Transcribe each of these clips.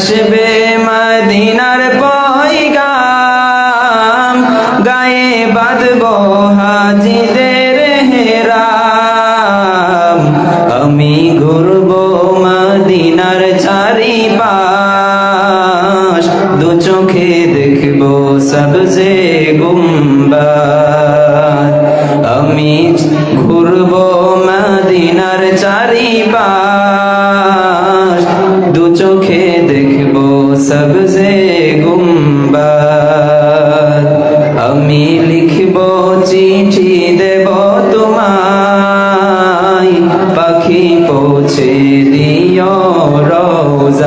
আসবে মদিনার পয়গাম। গায়ে বাঁধব হাজিদের হেরাম। আমি ঘুরব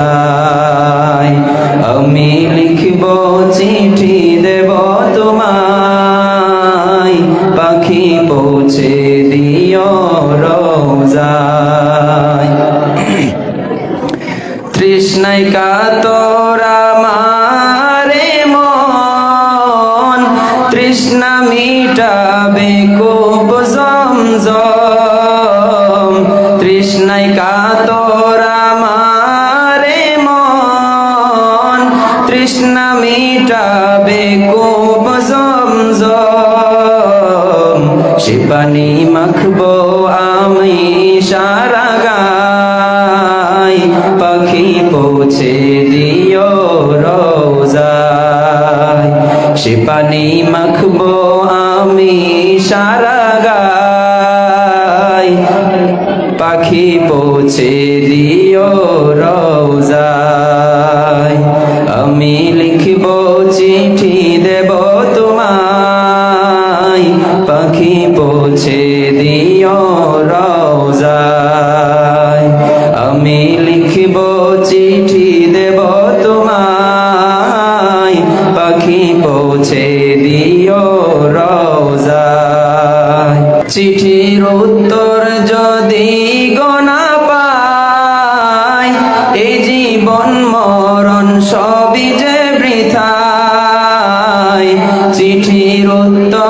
রোজায় আমি লিখব চিঠি দেব তোমায়। পাখি পৌঁছে দিও রোজায়। তৃষ্ণায় কাতরা মারে মন। তৃষ্ণা মিটাবে কোপ জমজম। পানি মাখবো আমি সারা গাই। পাখি পৌঁছে দিও রোজায়। পানি মাখবো আমি সারা গাই। পাখি পৌঁছে দিও রোজায়। আমি লিখব চিঠি আমি লিখব চিঠি দেব তোমায়। পাখি পৌঁছে দিও রোজায় চিঠির উত্তর যদি গনা পাই, এই জীবন মরণ সবই যে বৃথায়। চিঠির উত্তর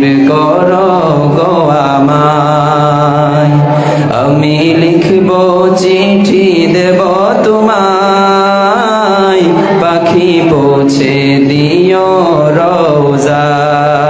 নসিব কর গো আমায়। আমি লিখব চিঠি দেব তোমায়। পাখি পৌঁছে দিও রোজায়